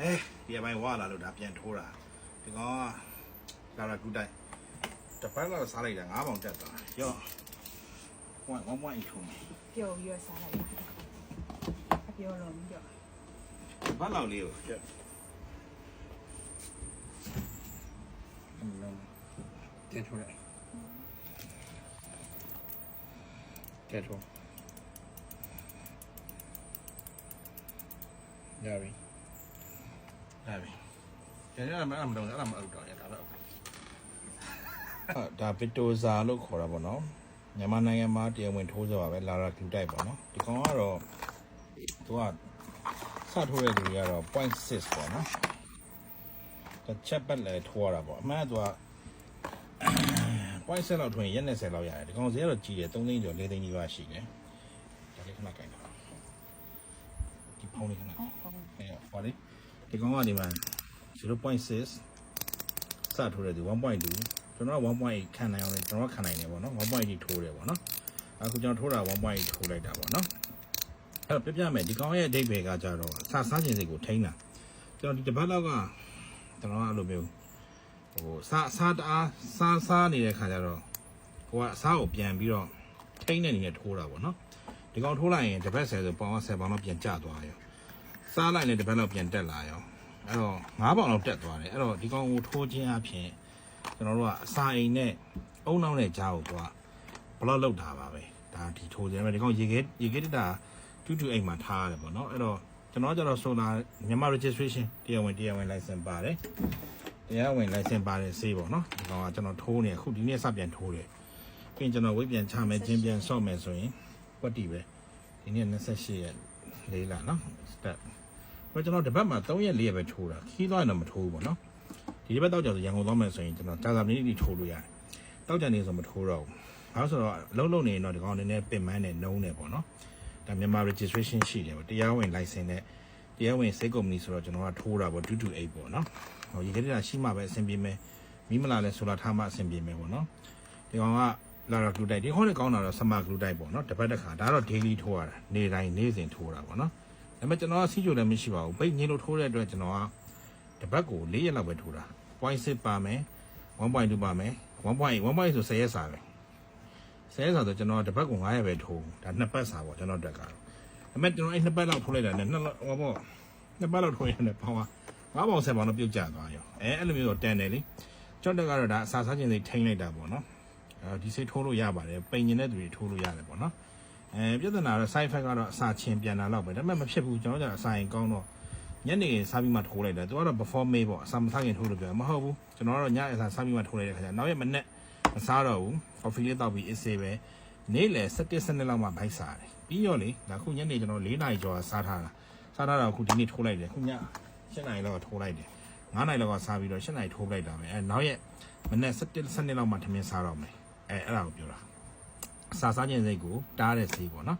အဲဒီအပိုင်းဝါလာလို့ဒါပြန်ထိုးတာဒီကောင်ကလာလာကူတိုက်တပတ်လောက်စားလိုက်တာ9ပေါင်တက်သွားရော့1 1.8ထုံးပျော်ပြီးတော့စားလိုက်တာအပျော်လုံးပြီးတော့တပတ်လောက်လေးကိုကျက်အမလုံးတက်ထိုးလိုက်တက်ထိုးရပြီ ရပြီကျန်ရမှာအမလုံးအဲ့ဒါမအုပ်တော့ရတာတော့ဒါဗီတိုဇာလို့ခေါ်တာပေါ့နော်မြန်မာနိုင်ငံမှာတရားဝင်ထိုးကြပါပဲလာရာကျူတိုက်ပေါ့နော်ဒီကောင်ကတော့သူကစထိုးတဲ့လူတွေကတော့0.6ပေါ့နော်တစ်ချက်ပတ်လဲထိုးရတာပေါ့အမှန်ကသူက0.7လောက်ထွင်ရက်20လောက်ရတယ်ဒီကောင်ဈေးကတော့ကြီးတယ်3သိန်းကျော်4သိန်းကြီးပါရှိတယ်ဒါလေးခဏကြိုက်တာဒီဖုန်းလေးခဏဟုတ်ဟုတ်အဲဟောလေ ဒီကောင်ကဒီမှာ0.6စထိုးတယ်ဒီ1.2ကျွန်တော်က1.8ခံနိုင်အောင်လေကျွန်တော်ကခံနိုင်တယ်ပေါ့နော်1.8ထိုးတယ်ပေါ့နော်အခုကျွန်တော်ထိုးတာ1.8ထိုးလိုက်တာပေါ့နော်အဲ့တော့ပြပြမယ်ဒီကောင်ရဲ့အဓိပ္ပာယ်ကကြတော့စစားခြင်းစိတ်ကိုထိန်းတာကျွန်တော်ဒီတစ်ပတ်လောက်ကကျွန်တော်ကအဲ့လိုမျိုးဟိုစားစားတအားစားစားနေတဲ့ခါကျတော့ကိုကအစားကိုပြန်ပြီးတော့ထိန်းတဲ့အနေနဲ့ထိုးတာပေါ့နော်ဒီကောင်ထိုးလိုက်ရင်တစ်ပတ်ဆယ်ဆိုပေါင်က10ပေါင်တော့ပြန်ကျသွားရော စားလိုက်လည်းတစ်ပတ်လောက်ပြန်တက်လာရောအဲ့တော့၅ပေါင်လောက်တက်သွားတယ်အဲ့တော့ဒီကောင်ကိုထိုးခြင်းအပြင်ကျွန်တော်တို့ကအစာအိမ်နဲ့အုံနောက်နဲ့ကြားကိုသူကဘလောက်လောက်တာပါပဲဒါဒီထိုးခြင်းပဲဒီကောင်ရေခဲရေခဲတက်တာတူတူအိမ်မှာထားရတယ်ပေါ့နော်အဲ့တော့ကျွန်တော်ကျတော့ဆိုလာမြန်မာ registration တရားဝင်တရားဝင် license ပါတယ်တရားဝင် license ပါတဲ့ဆေးပေါ့နော်ဒီကောင်ကကျွန်တော်ထိုးနေအခုဒီနေ့စပြန်ထိုးတယ်ပြီးရင်ကျွန်တော်ဝိတ်ပြန်ချမယ်ချင်းပြန်ဆော့မယ်ဆိုရင်ကွက်တီပဲဒီနေ့28ရက်လေးလာနော် step ဘာကျွန်တော်ဒီဘက်မှာ3ရက်4ရက်ပဲထိုးတာခီးသွားရင်တော့မထိုးဘူးပေါ့နော်ဒီဘက်တော့ကျတော့ရန်ကုန်သွားမယ်ဆိုရင်ကျွန်တော်ကြာစာမင်းကြီးထိုးလို့ရတယ်တောက်ကြနေဆိုမထိုးတော့ဘူးဘာလို့ဆိုတော့အလုံးလုံးနေရင်တော့ဒီကောင်အနေနဲ့ပင်မန်းနဲ့နှုံးနေပေါ့နော်ဒါမြန်မာ registration ရှိတယ်ပေါ့တရားဝင် license နဲ့တရားဝင်စိတ်ကုမ္ပဏီဆိုတော့ကျွန်တော်ကထိုးတာပေါ့228ပေါ့နော်ဟိုရေကလေးတာရှိမှပဲအဆင်ပြေမယ်မိမလာလဲဆိုလာထားမှအဆင်ပြေမယ်ပေါ့နော်ဒီကောင်ကလာရာဂလူတိုက်ဒီဟောလည်းကောင်းတာတော့ဆမာဂလူတိုက်ပေါ့နော်တစ်ပတ်တစ်ခါဒါတော့ daily ထိုးရတာနေ့တိုင်းနေ့စဉ်ထိုးတာပေါ့နော် ဒါပေမဲ့ကျွန်တော်ကစီးကြိုလည်းမရှိပါဘူးပိတ်ငင်းလို့ထိုးတဲ့အတွက်ကျွန်တော်ကတစ်ပတ်ကို၄ရက်လောက်ပဲထိုးတာ 0.6ပါမယ်1.2ပါမယ်1.8 1.8ဆို10ရက်စာပဲ10ရက်စာဆိုကျွန်တော်ကတစ်ပတ်ကို9ရက်ပဲထိုးဒါနှစ်ပတ်စာပေါ့ကျွန်တော်တက်ကတော့ဒါပေမဲ့ကျွန်တော်အဲ့နှစ်ပတ်လောက်ထိုးလိုက်တာနဲ့နှစ်လောက်ဟောပေါ့နှစ်ပတ်လောက်ထိုးရင်လည်းပေါင်းက9ပေါင်10ပေါင်တော့ပြုတ်ကျသွားရောအဲအဲ့လိုမျိုးတော့တန်တယ်လေကျွန်တော်တက်ကတော့ဒါအစာစားခြင်းစိတ်ထိန်းလိုက်တာပေါ့နော်အဲဒီစိတ်ထိုးလို့ရပါတယ်ပိန်ကျင်တဲ့သူတွေထိုးလို့ရတယ်ပေါ့နော် အဲပြဿနာတော့ side effect ကတော့အစာချင်းပြန်လာတော့ပဲဒါပေမဲ့မဖြစ်ဘူးကျွန်တော်ကအစာရင်ကောင်းတော့ညနေစားပြီးမှထိုးလိုက်တယ်သူကတော့ before may ပေါ့အစာမစားခင်ထိုးလို့ပြောမဟုတ်ဘူးကျွန်တော်ကတော့ညအစာစားပြီးမှထိုးလိုက်တဲ့ခါကျနောက်ရက်မနေ့မစားတော့ဘူး coffee လေးတောက်ပြီးအစ်စေးပဲနေ့လယ်7 7လောက်မှဘိုက်စားတယ်ပြီးရောလေဒါခုညနေကျွန်တော်4နာရီကျော်စားထားတာစားထားတာအခုဒီနေ့ထိုးလိုက်တယ်ခုည7နာရီလောက်ကထိုးလိုက်တယ်9နာရီလောက်ကစားပြီးတော့7နာရီထိုးလိုက်တာပဲအဲနောက်ရက်မနေ့7 7လောက်မှထမင်းစားတော့မယ်အဲအဲ့ဒါကိုပြောတာအ စာစားခြင်းစိတ်ကိုတားတဲ့ဆေးပေါ့နော်